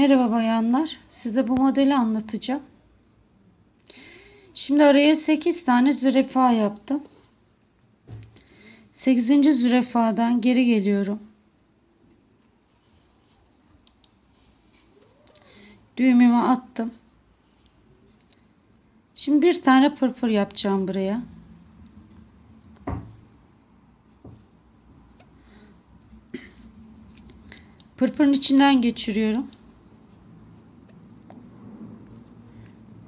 Merhaba bayanlar. Size bu modeli anlatacağım. Şimdi araya 8 tane zürefa yaptım. 8. zürefadan geri geliyorum. Düğümümü attım. Şimdi bir tane pırpır yapacağım buraya. Pırpırın içinden geçiriyorum.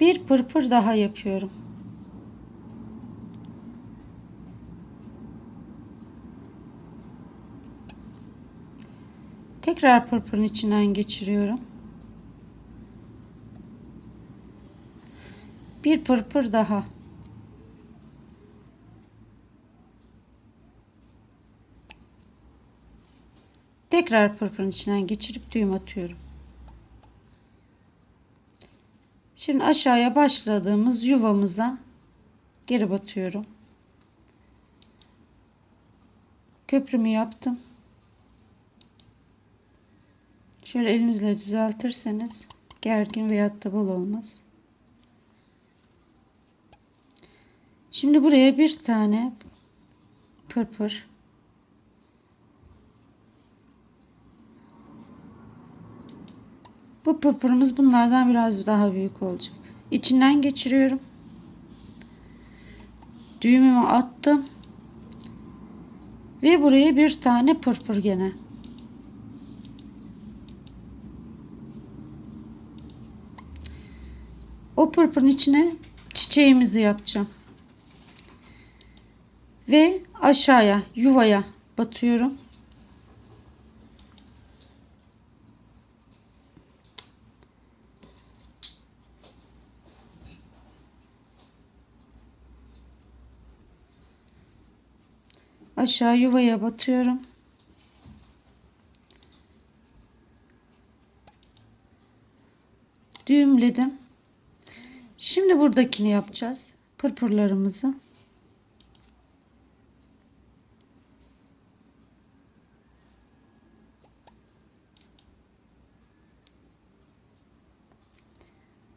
Bir pırpır daha yapıyorum. Tekrar pırpırın içinden geçiriyorum. Bir pırpır daha. Tekrar pırpırın içinden geçirip düğüm atıyorum. Şimdi aşağıya başladığımız yuvamıza geri batıyorum. Köprümü yaptım. Şöyle elinizle düzeltirseniz gergin veyahut da bol olmaz. Şimdi buraya bir tane pırpır Bu pırpırımız bunlardan biraz daha büyük olacak. İçinden geçiriyorum. Düğümümü attım. Ve buraya bir tane pırpır gene. O pırpırın içine çiçeğimizi yapacağım. Ve aşağıya yuvaya batıyorum. Aşağı yuvaya batıyorum. Düğümledim. Şimdi buradakini yapacağız. Pırpırlarımızı.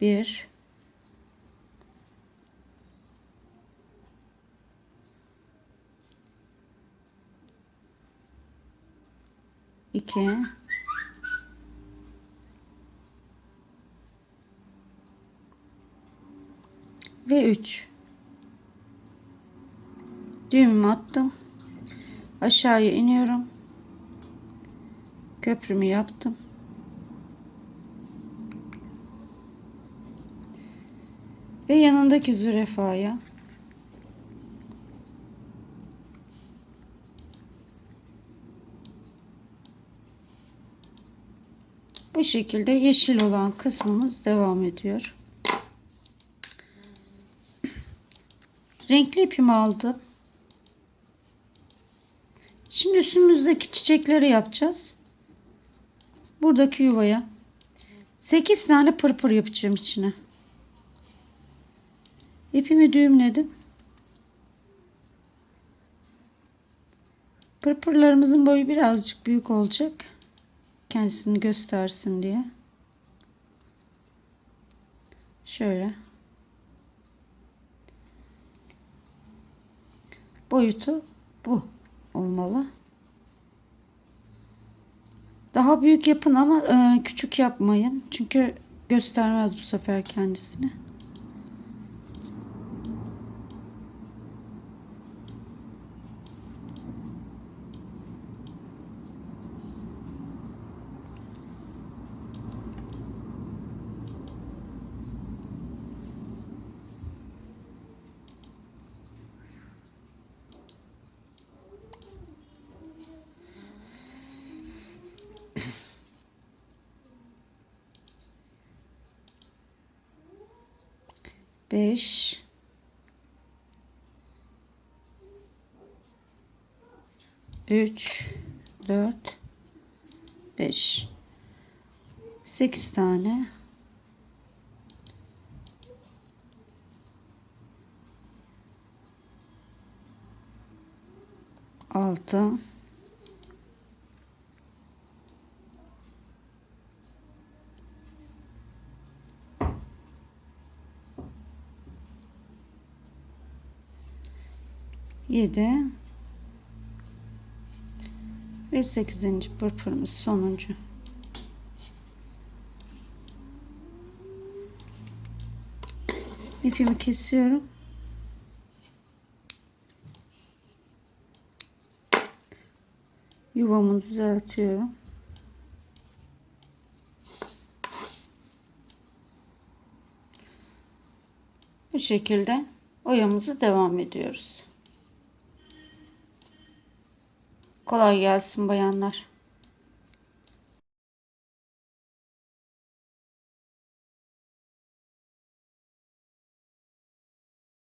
Bir, 2 ve 3 düğümümü attım. Aşağıya iniyorum. Köprümü yaptım. Ve yanındaki zürefaya Bu şekilde yeşil olan kısmımız devam ediyor. Renkli ipimi aldım. Şimdi üstümüzdeki çiçekleri yapacağız. Buradaki yuvaya 8 tane pırpır yapacağım içine. İpimi düğümledim. Pırpırlarımızın boyu birazcık büyük olacak kendisini göstersin diye. Şöyle. Boyutu bu olmalı. Daha büyük yapın ama e, küçük yapmayın. Çünkü göstermez bu sefer kendisini. 5 3 4 5 8 tane. Altı 7 ve 8. pırpırımız sonuncu. İpimi kesiyorum. Yuvamı düzeltiyorum. Bu şekilde oyamızı devam ediyoruz. Kolay gelsin bayanlar.